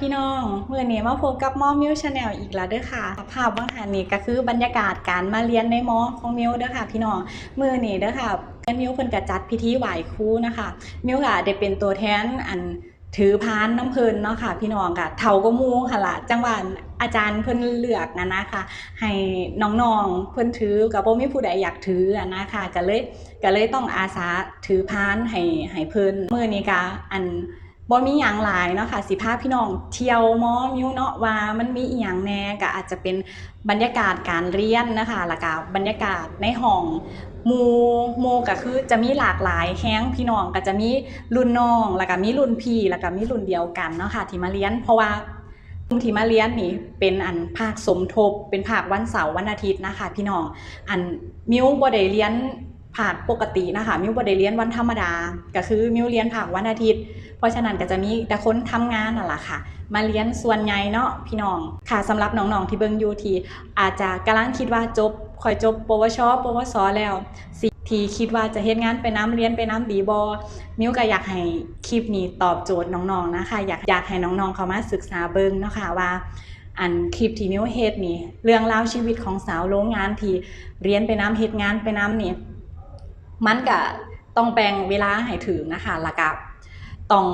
พี่น้องเมื่อนี้มาพบกับมอมิวชาแนลอีกแล้วเด้อค่ะ ภาพว่างหันนี้ก็คือบรรยากาศการมาเรียนในมอของมิวเด้อค่ะ พี่น้องเมื่อนี้เด้อค่ะมิวเพิ่นก็จัดพิธีไหว้ครูนะคะ มิวก็ได้เป็นตัวแทนอันถือพานน้ำเพลินเนาะค่ะ พี่น้องค่ะเท่าก็มูค่ะละจังหวะอาจารย์เพิ่นเลือกนะนะคะให้น้องๆเพิ่นถือกับบ่มีผู้ใดอยากถืออะนะคะก็เลยก็เลยต้องอาสาถือพานให้ให้เพิ่นมื้อนี้ก็อัน บ่มีหยังหลายเนาะค่ะสิพาพี่น้องเที่ยวมอมิวเนาะว่ามันมีอีหยังแหน่ก็อาจจะเป็นบรรยากาศการเรียนนะคะแล้วก็บรรยากาศในห้องมูมูก็คือจะมีหลากหลายแฮงพี่น้องก็จะมีรุ่นน้องแล้วก็มีรุ่นพี่แล้วก็มีรุ่นเดียวกันเนาะค่ะที่มาเรียน เพราะว่ากลุ่มที่มาเรียนนี่เป็นอันภาคสมทบ เป็นภาควันเสาร์วันอาทิตย์นะคะ พี่น้องอันมิวบ่ได้เรียน ภาคปกตินะคะมิวบดเรียนวันธรรมดา ก็คือมิวเรียนภาควันอาทิตย์ เพราะฉะนั้นก็จะมีแต่คนทำงานน่ะล่ะค่ะ มาเรียนส่วนใหญ่เนาะพี่น้องค่ะสำหรับน้องๆที่เบิ่งอยู่ที่อาจจะกำลังคิดว่าจบคอยจบปวช ปวสแล้วสิทีคิดว่าจะเฮ็ดงานไปน้ำเรียนไปน้ำดีบอมิวก็อยากให้คลิปนี้ตอบโจทย์น้องๆนะคะ อยากอยากให้น้องๆเขามาศึกษาเบิ่งเนาะค่ะว่าอันคลิปที่มิวเฮ็ดนี่เรื่องราวชีวิตของสาวโรงงานที่เรียนไปน้ำเฮ็ดงานไปน้ำนี่ มันก็ต้องแบ่งเวลาให้ถึงนะคะแล้วก็ต้อง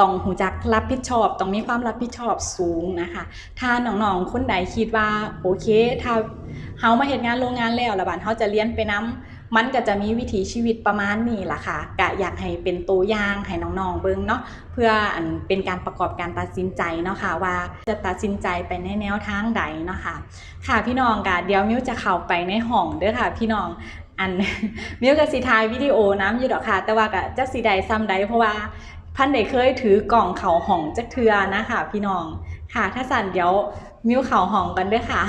ต้องหูจักรับผิดชอบ ต้องมีความรับผิดชอบสูงนะคะ ถ้าน้องๆคนใดคิดว่าโอเค ถ้าเฮามาเฮ็ดงานโรงงานแล้วละบาดเฮาจะเรียนไปนํมันก็จะมีวิถีชีวิตประมาณนี้ล่ะค่ะก็อยากให้เป็นตัวอย่างให้น้องๆเบิ่งเนาะเพื่ออันเป็นการประกอบการตัดสินใจเนาะค่ะว่าจะตัดสินใจไปในแนวทางใดเนาะค่ะค่ะพี่น้องก็เดี๋ยวมิวจะเข้าไปในห้องเด้อค่ะ พี่น้อง อันมิวก็สิทายวิดีโอน้ำอยู่ดอกค่ะ แต่ว่าก็จักสิใดซ้ำใดเพราะว่าพันเดเคยถือกล่องเข่าห่องจักเทือนะคะพี่น้องค่ะ ถ้าสั่นเดี๋ยวมิวเข่าห่องกันด้วยค่ะ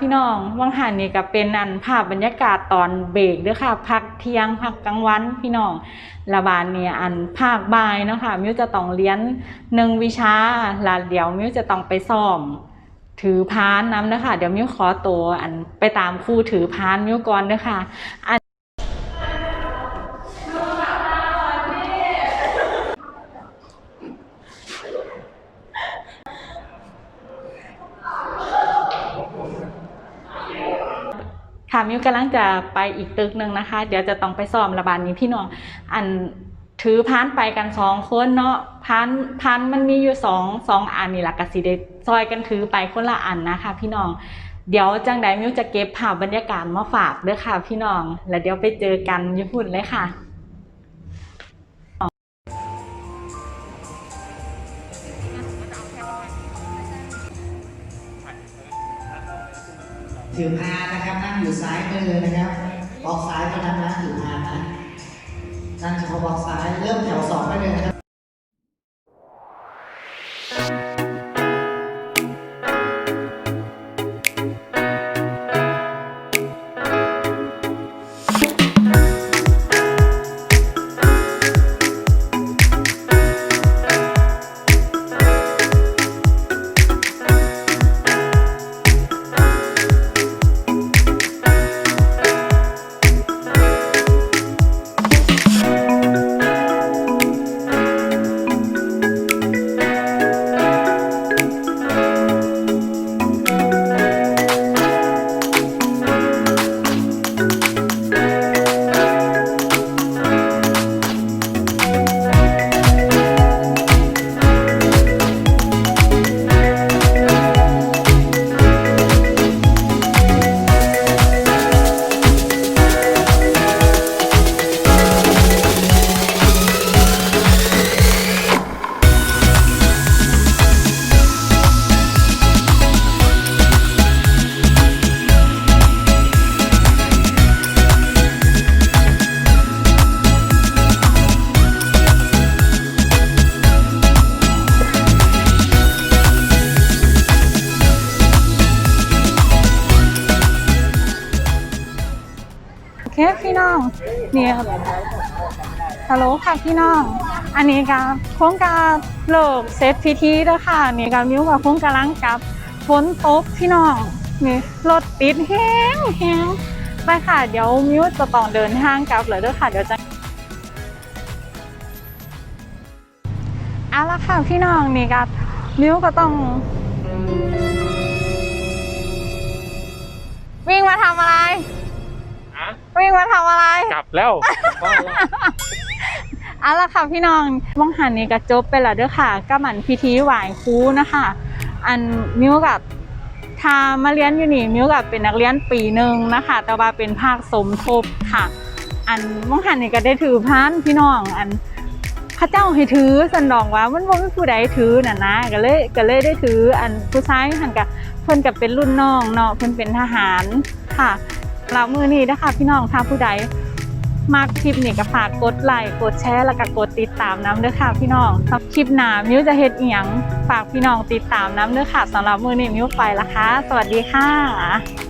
พี่น้องวังหันนี่ก็เป็นอันภาพบรรยากาศตอนเบรกเด้วยค่ะพักเที่ยงพักกลางวันพี่น้องระบานเนี่ยอันภาคบ่ายเนาะค่ะมิวจะต้องเรียนหนึ่งวิชาแลวเดี๋ยวมิวจะต้องไปซ่อม ถือพานน้ำนะคะเดี๋ยวมิวขอตัวอันไปตามครูถือพานมิวก่อนเด้วยค่ะ ค่ะมิวกำลังจะไปอีกตึกหนึ่งนะคะ เดี๋ยวจะต้องไปซ้อมระบาดนี้พี่น้องอันถือพานไปกันสองคนเนาะพานพานมันมีอยู่สองสองอันนี่แหละกสิเดซอยกันถือไปคนละอันนะคะ พี่น้อง เดี๋ยวจังไดมิวจะเก็บภาพบรรยากาศมาฝากด้วยค่ะ พี่น้อง แล้วเดี๋ยวไปเจอกันญี่ปุ่นเลยค่ะ ถือพานนะครับ นั่งอยู่ซ้ายมือนะครับบอกซ้ายเท่านั้นนะถือพานนะนั่งเฉพาะบอกซ้ายเริ่มแถวสองได้เลยนะครับ นี่ยฮัลโหลค่ะพี่น้อง อันนี้ก็โครงการเลิกเซตพิธีแล้วค่ะนี่ก็มิ้วกับโครงกำลังกับฝนตกพี่น้องนี่รถติดแห้งแห้งไปค่ะ เดี๋ยวมิ้วจะต้องเดินทางกลับเลยเด้อค่ะเดี๋ยวจะเอาละค่ะพี่น้องนี่ก็มิ้วก็ต้อง วิ่งมาทำอะไร วิ่งมาทำอะไร กลับแล้ว เอาละค่ะพี่น้องมองหันนี่ก็จบไปแล้วเด้อค่ะก็หมันพิธีไหว้ครูนะคะ อันมิวกับทามาเรียนอยู่นี่มิวกับเป็นนักเรียนปีหนึ่งนะคะ แต่ว่าเป็นภาคสมทบค่ะ อันมองหันนี่ก็ได้ถือพานพี่น้องอันพระเจ้าให้ถือสันดองว่ามันบ่มีผู้ใดถือน่ะนะก็เลยก็เลยได้ถืออันผู้ชายหันกับเพิ่นกับเป็นรุ่นน้องเนาะเพิ่นเป็นทหารค่ะ แล้วมือนี้นะคะ พี่น้องถ้าผู้ใดมากคลิปนี่ก็ฝากกดไลค์กดแชร์แล้วก็กดติดตามน้ำเด้อค่ะพี่น้องสำหรับคลิปหนามิวจะเฮ็ดอียงฝากพี่น้องติดตามน้ำเด้อค่ะสำหรับมือนี้มิวไปละค่ะ สวัสดีค่ะ